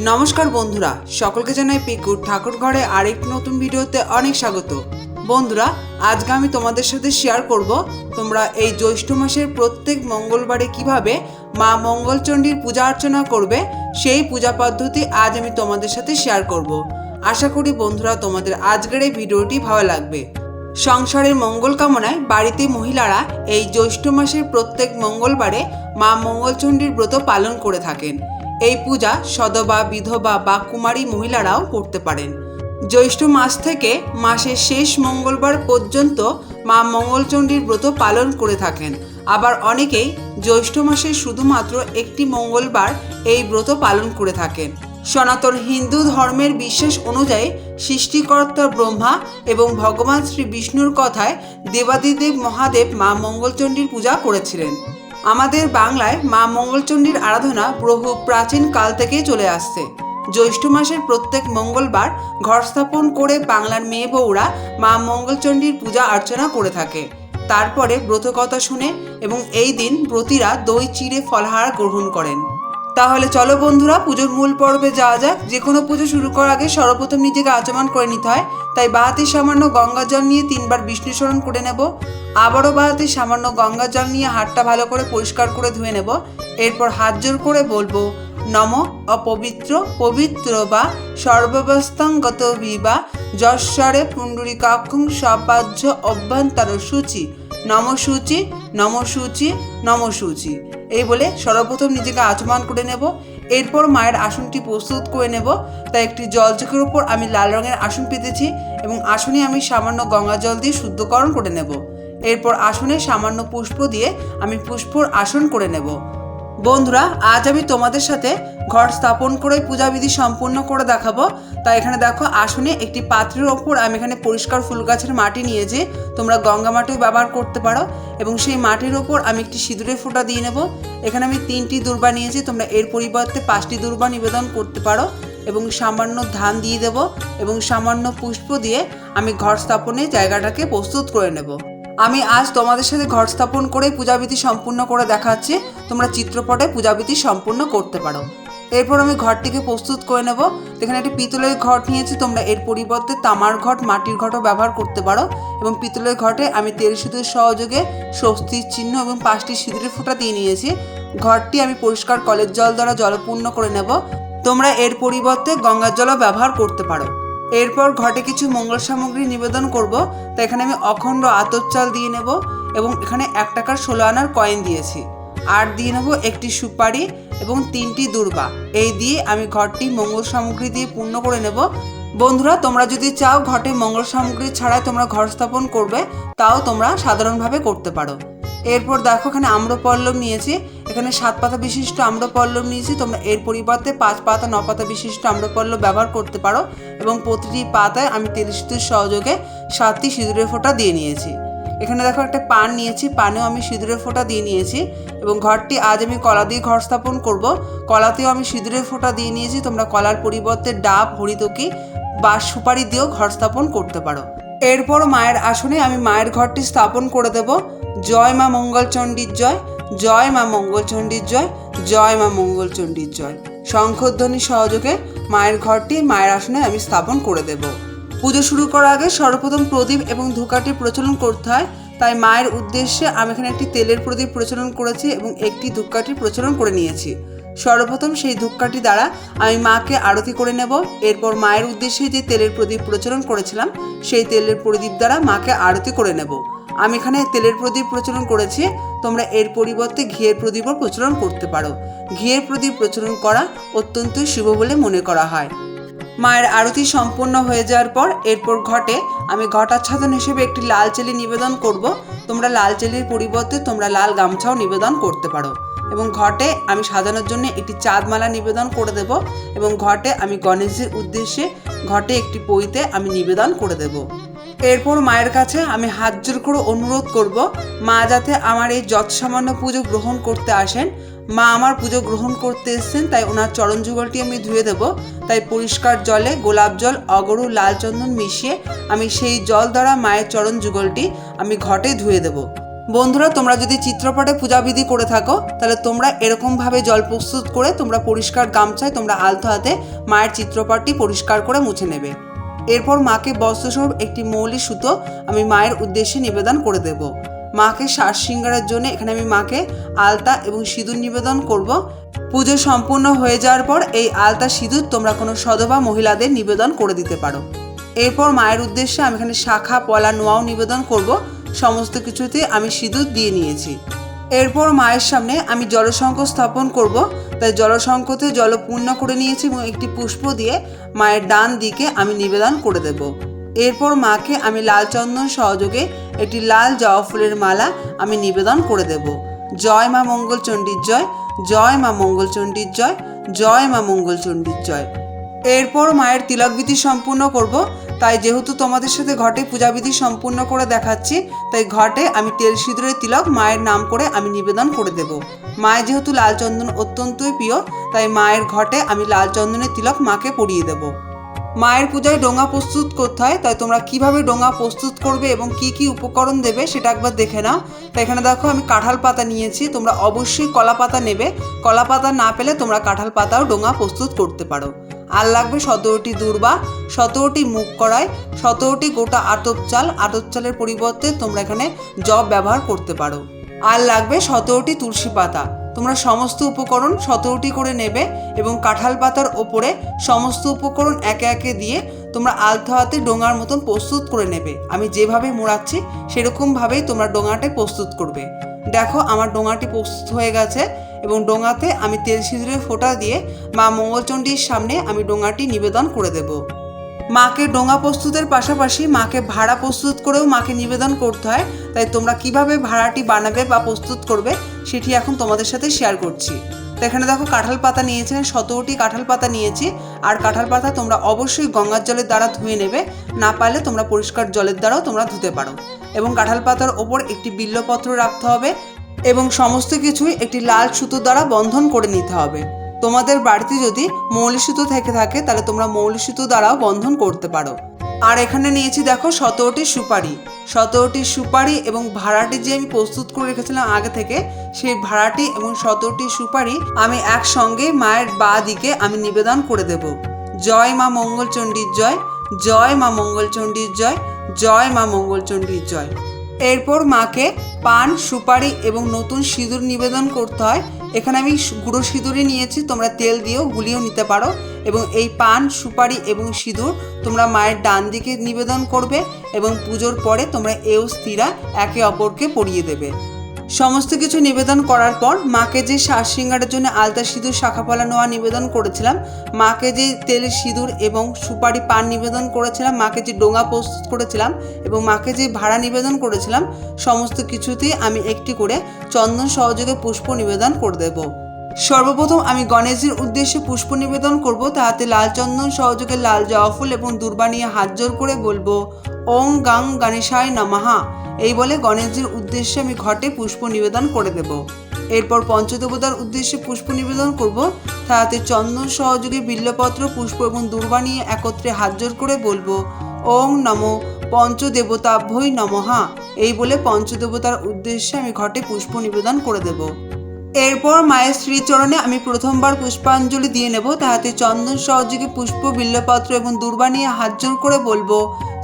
নমস্কার বন্ধুরা, সকলকে জানাই পিকুর ঠাকুর ঘরে আরেকটি নতুন ভিডিওতে অনেক স্বাগত। বন্ধুরা, আজকে আমি তোমাদের সাথে শেয়ার করব তোমরা এই জ্যৈষ্ঠ মাসের প্রত্যেক মঙ্গলবারে কীভাবে মা মঙ্গলচণ্ডীর পূজা অর্চনা করবে, সেই পূজা পদ্ধতি আজ আমি তোমাদের সাথে শেয়ার করব। আশা করি বন্ধুরা, তোমাদের আজকের এই ভিডিওটি ভালো লাগবে। সংসারের মঙ্গল কামনায় বাড়িতে মহিলারা এই জ্যৈষ্ঠ মাসের প্রত্যেক মঙ্গলবারে মা মঙ্গলচণ্ডীর ব্রত পালন করে থাকেন। এই পূজা সদবা, বিধবা বা কুমারী মহিলারাও করতে পারেন। জ্যৈষ্ঠ মাস থেকে মাসের শেষ মঙ্গলবার পর্যন্ত মা মঙ্গলচণ্ডীর ব্রত পালন করে থাকেন। আবার অনেকেই জ্যৈষ্ঠ মাসে শুধুমাত্র একটি মঙ্গলবার এই ব্রত পালন করে থাকেন। সনাতন হিন্দু ধর্মের বিশ্বাস অনুযায়ী সৃষ্টিকর্তা ব্রহ্মা এবং ভগবান শ্রী বিষ্ণুর কথায় দেবাদিদেব মহাদেব মা মঙ্গলচণ্ডীর পূজা করেছিলেন। আমাদের বাংলায় মা মঙ্গলচণ্ডীর আরাধনা বহু প্রাচীন কাল থেকেই চলে আসছে। জ্যৈষ্ঠ মাসের প্রত্যেক মঙ্গলবার ঘর স্থাপন করে বাংলার মেয়ে বউরা মা মঙ্গলচণ্ডীর পূজা অর্চনা করে থাকে। তারপরে ব্রতকথা শুনে এবং এই দিন ব্রতীরা দই, চিড়ে, ফলহার গ্রহণ করেন। তাহলে চলো বন্ধুরা, পুজোর মূল পর্বে যাওয়া যাক। যে কোনো পুজো শুরু করার আগে সর্বপ্রথম নিজেকে আচমন করে নিতে হয়। তাই বাহাতে সামান্য গঙ্গা জল নিয়ে তিনবার বিষ্ণু স্মরণ করে নেব। আবারও বাহাতে সামান্য গঙ্গা জল নিয়ে হাতটা ভালো করে পরিষ্কার করে ধুয়ে নেব। এরপর হাত জোর করে বলব, নম অপবিত্র পবিত্র বা সর্বাবস্থাঙ্গত বিবা যশ্বরে পুণ্ডরিকাক্ষং সপাহ্য অভ্যন্তর সূচি। নম সূচি নম সূচি নম সূচি এই বলে সর্বপ্রথম নিজেকে আচমান করে নেব। এরপর মায়ের আসনটি প্রস্তুত করে নেব। তাই একটি জলচকের উপর আমি লাল রঙের আসন পেতেছি এবং আসনে আমি সামান্য গঙ্গা জল দিয়ে শুদ্ধকরণ করে নেব। এরপর আসনে সামান্য পুষ্প দিয়ে আমি পুষ্পর আসন করে নেব। বন্ধুরা, আজ আমি তোমাদের সাথে ঘর স্থাপন করে পূজাবিধি সম্পূর্ণ করে দেখাবো। তাই এখানে দেখো, আসনে একটি পাত্রের ওপর আমি এখানে পরিষ্কার ফুল গাছের মাটি নিয়ে নিয়েছি। তোমরা গঙ্গা মাটিও ব্যবহার করতে পারো এবং সেই মাটির ওপর আমি একটি সিঁদুরের ফোঁটা দিয়ে নেব। এখানে আমি তিনটি দুর্বা নিয়েছি, তোমরা এর পরিবর্তে পাঁচটি দুর্বা নিবেদন করতে পারো এবং সামান্য ধান দিয়ে দেব এবং সামান্য পুষ্প দিয়ে আমি ঘর স্থাপনে জায়গাটাকে প্রস্তুত করে নেব। আমি আজ তোমাদের সাথে ঘর স্থাপন করে পূজাবিধি সম্পূর্ণ করে দেখাচ্ছি। তোমরা চিত্রপটে পূজাবিধি সম্পূর্ণ করতে পারো। এরপর আমি ঘরটিকে প্রস্তুত করে নেব। এখানে একটি পিতলের ঘট নিয়েছি। তোমরা এর পরিবর্তে তামার ঘট, মাটির ঘটও ব্যবহার করতে পারো। এবং পিতলের ঘটে আমি তেল সিঁদুর সহযোগে স্বস্তির চিহ্ন এবং পাঁচটি সিঁদুরের ফোঁটা দিয়ে নিয়েছি। ঘরটি আমি পরিষ্কার কলের জল দ্বারা জলপূর্ণ করে নেব। তোমরা এর পরিবর্তে গঙ্গার জলও ব্যবহার করতে পারো। এরপর ঘটে কিছু মঙ্গল সামগ্রী নিবেদন করব। তো এখানে আমি অখণ্ড আতর চাল দিয়ে নেব এবং এখানে এক টাকার ষোলো আনার কয়েন দিয়েছি। আর দিয়ে নেব একটি সুপারি এবং তিনটি দুর্বা। এই দিয়ে আমি ঘরটি মঙ্গল সামগ্রী দিয়ে পূর্ণ করে নেব। বন্ধুরা, তোমরা যদি চাও ঘটে মঙ্গল সামগ্রী ছাড়াই তোমরা ঘর স্থাপন করবে, তাও তোমরা সাধারণভাবে করতে পারো। এরপর দেখো এখানে আম্রপল্লব নিয়েছি এখানে সাত পাতা বিশিষ্ট আম্রপল্লব নিয়েছি। তোমরা এর পরিবর্তে পাঁচ পাতা, ন পাতা বিশিষ্ট আম্রপল্লব ব্যবহার করতে পারো এবং প্রতিটি পাতায় আমি তেল সহযোগে সাতটি সিঁদুরের ফোঁটা দিয়ে নিয়েছি। এখানে দেখো একটা পান নিয়েছি, পানেও আমি সিঁদুরের ফোঁটা দিয়ে নিয়েছি এবং ঘরটি আজ আমি কলা দিয়ে ঘর স্থাপন করব। কলাতেও আমি সিঁদুরের ফোঁটা দিয়ে নিয়েছি, তোমরা কলার পরিবর্তে ডাব, হরিতকি বা সুপারি দিয়েও ঘর স্থাপন করতে পারো। এরপর মায়ের আসনে আমি মায়ের ঘরটি স্থাপন করে দেব। জয় মা মঙ্গলচণ্ডীর জয়। জয় মা মঙ্গলচণ্ডীর জয় জয় মা মঙ্গলচণ্ডীর জয়। শঙ্খধ্বনি সহযোগে মায়ের ঘরটি মায়ের আসনে আমি স্থাপন করে দেব। পুজো শুরু করার আগে সর্বপ্রথম প্রদীপ এবং ধূকাটি প্রচলন করতে হয়। তাই মায়ের উদ্দেশ্যে আমি এখানে একটি তেলের প্রদীপ প্রচলন করেছি এবং একটি ধূপকাঠি প্রচলন করে নিয়েছি। সর্বপ্রথম সেই ধূপকাঠি দ্বারা আমি মাকে আরতি করে নেব। এরপর মায়ের উদ্দেশ্যে যে তেলের প্রদীপ প্রচলন করেছিলাম, সেই তেলের প্রদীপ দ্বারা মাকে আরতি করে নেব। আমি এখানে তেলের প্রদীপ প্রচলন করেছি, তোমরা এর পরিবর্তে ঘিয়ের প্রদীপও প্রচলন করতে পারো। ঘিয়ের প্রদীপ প্রচলন করা অত্যন্তই শুভ বলে মনে করা হয়। মায়ের আরতি সম্পূর্ণ হয়ে যাওয়ার পর, এরপর ঘটে, আমি ঘটাচ্ছাদন হিসেবে একটি লাল চেলি নিবেদন করব। তোমরা লাল চেলির পরিবর্তে তোমরা লাল গামছাও নিবেদন করতে পারো। এবং ঘটে, আমি সাজানোর জন্য একটি চাঁদমালা নিবেদন করে দেব এবং ঘটে, আমি গণেশজির উদ্দেশ্যে ঘটে একটি পইতে আমি নিবেদন করে দেব। এরপর মায়ের কাছে আমি হাত জোর করে অনুরোধ করব, মা যাতে আমার এই যত সামান্য পুজো গ্রহণ করতে আসেন। মা আমার পুজো গ্রহণ করতে এসেছেন, তাই ওনার চরণ যুগলটি আমি ধুয়ে দেব। তাই পরিষ্কার জলে গোলাপ জল, অগরু, লাল চন্দন মিশিয়ে আমি সেই জল দ্বারা মায়ের চরণ যুগলটি আমি ঘটে ধুয়ে দেব। বন্ধুরা, তোমরা যদি চিত্রপটে পূজাবিধি করে থাকো, তাহলে তোমরা এরকমভাবে জল প্রস্তুত করে তোমরা পরিষ্কার গামছায় তোমরা আলতো হাতে মায়ের চিত্রপটটি পরিষ্কার করে মুছে নেবে। এরপর মাকে বস্ত্রস্বরূপ একটি মৌলি সুতো আমি মায়ের উদ্দেশ্যে নিবেদন করে দেব। মাকে শ্বাস সিঙ্গারের জন্য এখানে আমি মাকে আলতা এবং সিঁদুর নিবেদন করব। পুজো সম্পূর্ণ হয়ে যাওয়ার পর এই আলতা সিঁদুর তোমরা কোনো সধবা মহিলাদের নিবেদন করে দিতে পারো। এরপর মায়ের উদ্দেশ্যে আমি এখানে শাখা, পলা, নোয়াও নিবেদন করব। সমস্ত কিছুতে আমি সিঁদুর দিয়ে নিয়েছি। এরপর মায়ের সামনে আমি জলশঙ্খ স্থাপন করব। তাই জলশঙ্খতে জল পূর্ণ করে নিয়েছি এবং একটি পুষ্প দিয়ে মায়ের ডান দিকে আমি নিবেদন করে দেব। এরপর মাকে আমি লাল চন্দন সহযোগে একটি লাল জবা ফুলের মালা আমি নিবেদন করে দেব। জয় মা মঙ্গলচণ্ডীর জয় জয় মা মঙ্গলচণ্ডীর জয় জয় মা মঙ্গল মঙ্গলচণ্ডীর জয়। এরপর মায়ের তিলকবিধি সম্পূর্ণ করব। তাই যেহেতু তোমাদের সাথে ঘটে পূজাবিধি সম্পূর্ণ করে দেখাচ্ছি, তাই ঘটে আমি তেল সিঁদুরের তিলক মায়ের নাম করে আমি নিবেদন করে দেব। মায়ের যেহেতু লাল চন্দন অত্যন্তই প্রিয়, তাই মায়ের ঘটে আমি লাল চন্দনের তিলক মাকে পরিয়ে দেব। মায়ের পূজায় ডোঙা প্রস্তুত করতে হয়, তাই তোমরা কীভাবে ডোঙা প্রস্তুত করবে এবং কি কি উপকরণ দেবে সেটা একবার দেখে নাও। তাই এখানে দেখো, আমি কাঁঠাল পাতা নিয়েছি, তোমরা অবশ্যই কলা পাতা নেবে। কলা পাতা না পেলে তোমরা কাঁঠাল পাতাও ডোঙা প্রস্তুত করতে পারো। আর লাগবে সতেরোটি দূর্বা, সতেরোটি মুখ কড়াই সতেরোটি গোটা আতপ চাল। আতপ চালের পরিবর্তে তোমরা এখানে জব ব্যবহার করতে পারো। আর লাগবে সতেরোটি তুলসী পাতা। তোমরা সমস্ত উপকরণ সতেরোটি করে নেবে এবং কাঁঠাল পাতার ওপরে সমস্ত উপকরণ একে একে দিয়ে তোমরা আলতো হাতে ডোঙার মতন প্রস্তুত করে নেবে। আমি যেভাবে মোড়াচ্ছি, সেরকমভাবেই তোমরা ডোঙাটা প্রস্তুত করবে। দেখো আমার ডোঙাটি প্রস্তুত হয়ে গেছে এবং ডোঙাতে আমি তেল সিঁদুরের ফোঁটা দিয়ে মা মঙ্গলচণ্ডীর সামনে আমি ডোঙাটি নিবেদন করে দেব। মাকে ডোঙা প্রস্তুতের পাশাপাশি মাকে ভাড়া প্রস্তুত করেও মাকে নিবেদন করতে হয়। তাই তোমরা কীভাবে ভাড়াটি বানাবে বা প্রস্তুত করবে সেটি এখন তোমাদের সাথে শেয়ার করছি। তো এখানে দেখো কাঁঠাল পাতা নিয়েছি সতেরোটি কাঁঠাল পাতা নিয়েছি। আর কাঁঠাল পাতা তোমরা অবশ্যই গঙ্গার জলের দ্বারা ধুয়ে নেবে, না পারলে তোমরা পরিষ্কার জলের দ্বারাও তোমরা ধুতে পারো। এবং কাঁঠাল পাতার ওপর একটি বিল্লপত্র রাখতে হবে এবং সমস্ত কিছুই একটি লাল সুতো দ্বারা বন্ধন করে নিতে হবে। তোমাদের বাড়িতে যদি মৌলি সুতো থেকে থাকে, তাহলে তোমরা মৌলি সুতো দ্বারাও বন্ধন করতে পারো। আর এখানে নিয়েছি দেখো সতেরোটি সুপারি। সতেরোটি সুপারি এবং ভাড়াটি যে আমি প্রস্তুত করে রেখেছিলাম আগে থেকে, সেই ভাড়াটি এবং সতেরোটি সুপারি আমি একসঙ্গে মায়ের বা দিকে আমি নিবেদন করে দেব। জয় মা মঙ্গলচণ্ডীর জয় জয় মা মঙ্গলচণ্ডীর জয় জয় মা মঙ্গলচণ্ডীর জয়। এরপর মাকে পান, সুপারি এবং নতুন সিঁদুর নিবেদন করতে হয়। এখানে আমি গুঁড়ো সিঁদুরই নিয়েছি, তোমরা তেল দিয়েও গুলিও নিতে পারো। এবং এই পান, সুপারি এবং সিঁদুর তোমরা মায়ের ডান দিকে নিবেদন করবে এবং পুজোর পরে তোমরা এও স্থিরা একে অপরকে পরিয়ে দেবে। সমস্ত কিছু নিবেদন করার পর মাকে যে শ্বাস সিঙ্গারের জন্য আলতা সিঁদুর শাখাপলা নোয়া নিবেদন করেছিলাম, মাকে যে তেল সিঁদুর এবং সুপারি পান নিবেদন করেছিলাম, মাকে যে ডোঙা প্রস্তুত করেছিলাম এবং মাকে যে ভাড়া নিবেদন করেছিলাম, সমস্ত কিছুতেই আমি একটি করে চন্দন সহযোগে পুষ্প নিবেদন করে দেব। সর্বপ্রথম আমি গণেশজির উদ্দেশ্যে পুষ্প নিবেদন করব, তাহাতে লাল চন্দন সহযোগে লাল জবা ফুল এবং দুর্বা নিয়ে হাত জোর করে বলব, ওং গাং গণেশায় নমহা এই বলে গণেশজির উদ্দেশ্যে আমি ঘটে পুষ্প নিবেদন করে দেব। এরপর পঞ্চদেবতার উদ্দেশ্যে পুষ্প নিবেদন করব, তাহাতে চন্দন সহযোগে বিল্লপত্র, পুষ্প এবং দুর্বা নিয়ে একত্রে হাত জোর করে বলব, ওং নমো পঞ্চদেবতাভ্যই নমহা এই বলে পঞ্চদেবতার উদ্দেশ্যে আমি ঘটে পুষ্প নিবেদন করে দেব। এরপর মায়ের শ্রীচরণে আমি প্রথমবার পুষ্পাঞ্জলি দিয়ে নেব। তাহাতে চন্দন সহযোগে পুষ্প, বিল্লপত্র এবং দুর্বা নিয়ে হাত জোর করে বলব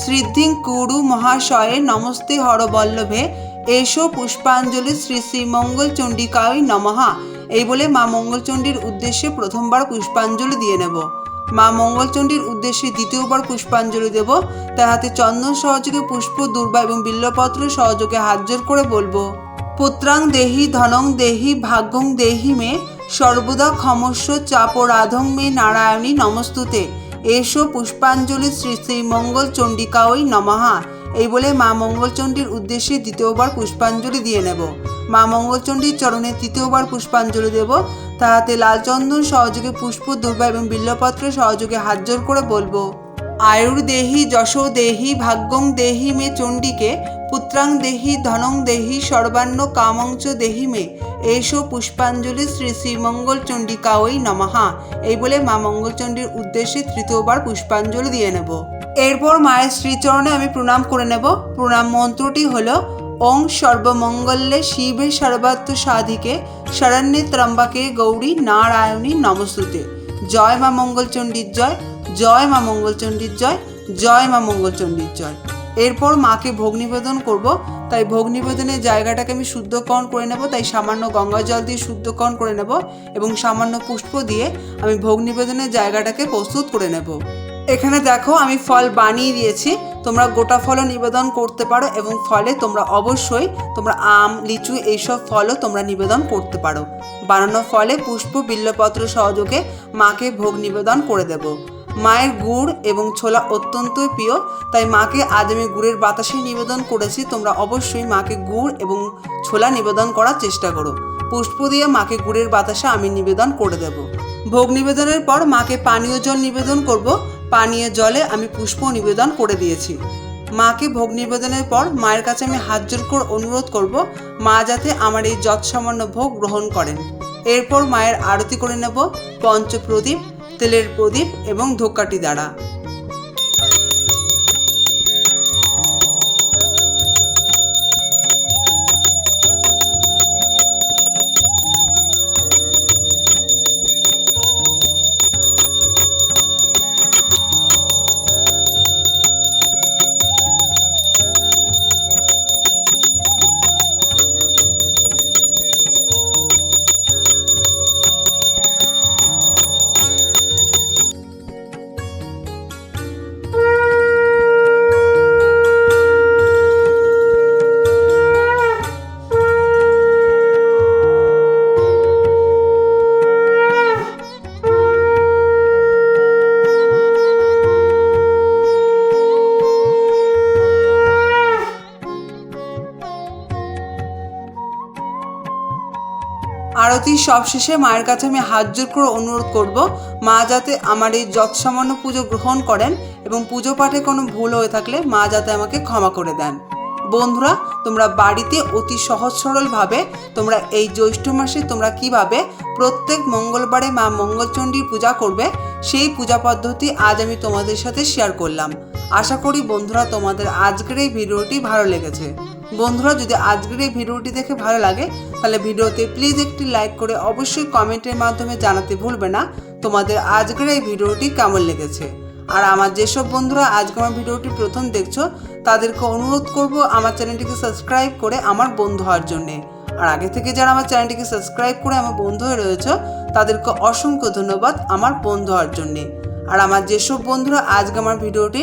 শ্রীদ্ধিং কুরু মহাশয়ে নমস্তে হরবল্লভে, এসো পুষ্পাঞ্জলি শ্রী শ্রী মঙ্গল চণ্ডিকায় নমহা এই বলে মা মঙ্গলচণ্ডীর উদ্দেশ্যে প্রথমবার পুষ্পাঞ্জলি দিয়ে নেব। মা মঙ্গলচণ্ডীর উদ্দেশ্যে দ্বিতীয়বার পুষ্পাঞ্জলি দেব। তাহাতে চন্দন সহযোগে পুষ্প, দুর্বা এবং বিল্লপত্র সহযোগে হাত জোর করে বলব পুত্রাং দেহি ধনং দেহি ভাগ্যং দেহি মে সর্বদা ক্ষমস্ব চাপরাধং মে নারায়ণী নমস্তুতে। এসো পুষ্পাঞ্জলি শ্রী শ্রী মঙ্গল চণ্ডিকা ওই নমহা এই বলে মা মঙ্গলচণ্ডীর উদ্দেশ্যে দ্বিতীয়বার পুষ্পাঞ্জলি দিয়ে নেব। মা মঙ্গলচণ্ডীর চরণে তৃতীয়বার পুষ্পাঞ্জলি দেব। তাহাতে লালচন্দন সহযোগে পুষ্প, দুর্বা এবং বিল্লপত্র সহযোগে হাত জোর করে বলব, আয়ুর দেহি যশো দেহি ভাগ্যং দেহি মে চণ্ডিকে পুত্রাং দেহি ধনং দেহি সর্বান্ন কামংচ দেহি মে। এসো পুষ্পাঞ্জলি শ্রী শ্রী মঙ্গল চণ্ডিকা ওই নমহা এই বলে মা মঙ্গলচণ্ডীর উদ্দেশ্যে তৃতীয়বার পুষ্পাঞ্জলি দিয়ে নেব। এরপর মায়ের শ্রীচরণে আমি প্রণাম করে নেব। প্রণাম মন্ত্রটি হলো, ওং সর্বমঙ্গলে শিবে সর্বাত্ম সাধিকে, শরণ্যে ত্রম্বাকে গৌরী নারায়ণী নমস্তুতে। জয় মা মঙ্গলচণ্ডীর জয় জয় মা মঙ্গলচণ্ডীর জয় জয় মা মঙ্গলচণ্ডীর জয়। এরপর মাকে ভোগ নিবেদন করব। তাই ভোগ নিবেদনের জায়গাটাকে আমি শুদ্ধকরণ করে নেব, তাই সামান্য গঙ্গা জল দিয়ে শুদ্ধকরণ করে নেব এবং সামান্য পুষ্প দিয়ে আমি ভোগ নিবেদনের জায়গাটাকে প্রস্তুত করে নেব। এখানে দেখো আমি ফল বানিয়ে দিয়েছি, তোমরা গোটা ফলও নিবেদন করতে পারো এবং ফলে তোমরা অবশ্যই তোমরা আম, লিচু এইসব ফলও তোমরা নিবেদন করতে পারো। বানানো ফলে পুষ্প বিল্লপত্র সহযোগে মাকে ভোগ নিবেদন করে দেব। মায়ের গুড় এবং ছোলা অত্যন্তই প্রিয়, তাই মাকে আজ আমি গুড়ের বাতাসে নিবেদন করেছি। তোমরা অবশ্যই মাকে গুড় এবং ছোলা নিবেদন করার চেষ্টা করো। পুষ্প দিয়ে মাকে গুড়ের বাতাসে আমি নিবেদন করে দেব। ভোগ নিবেদনের পর মাকে পানীয় জল নিবেদন করব। পানীয় জলে আমি পুষ্প নিবেদন করে দিয়েছি। মাকে ভোগ নিবেদনের পর মায়ের কাছে আমি হাত জোর করে অনুরোধ করব, মা যাতে আমার এই যৎসামান্য ভোগ গ্রহণ করেন। এরপর মায়ের আরতি করে নেব। পঞ্চপ্রদীপ তেলের প্রদীপ এবং ধোকাটি দ্বারা। আরতির সবশেষে মায়ের কাছে আমি হাত জোর করে অনুরোধ করব, মা যাতে আমার এই যৎসামান্য পুজো গ্রহণ করেন এবং পুজো পাঠে কোনো ভুল হয়ে থাকলে মা যাতে আমাকে ক্ষমা করে দেন। বন্ধুরা, তোমরা বাড়িতে অতি সহজ সরলভাবে তোমরা এই জ্যৈষ্ঠ মাসে তোমরা কীভাবে প্রত্যেক মঙ্গলবারে মা মঙ্গলচণ্ডীর পূজা করবে, সেই পূজা পদ্ধতি আজ আমি তোমাদের সাথে শেয়ার করলাম। আশা করি বন্ধুরা তোমাদের আজকের এই ভিডিওটি ভালো লেগেছে। বন্ধুরা, যদি আজকের এই ভিডিওটি দেখে ভালো লাগে, তাহলে ভিডিওতে প্লিজ একটি লাইক করে অবশ্যই কমেন্টের মাধ্যমে জানাতে ভুলবে না তোমাদের আজকের এই ভিডিওটি কেমন লেগেছে। আর আমার যেসব বন্ধুরা আজকে আমার ভিডিওটি প্রথম দেখছ, তাদেরকে অনুরোধ করব আমার চ্যানেলটিকে সাবস্ক্রাইব করে আমার বন্ধু হওয়ার জন্যে। আর আগে থেকে যারা আমার চ্যানেলটিকে সাবস্ক্রাইব করে আমার বন্ধু হয়ে রয়েছে, তাদেরকে অসংখ্য ধন্যবাদ আমার বন্ধু হওয়ার জন্যে। আর আমার যেসব বন্ধুরা আজকে আমার ভিডিওটি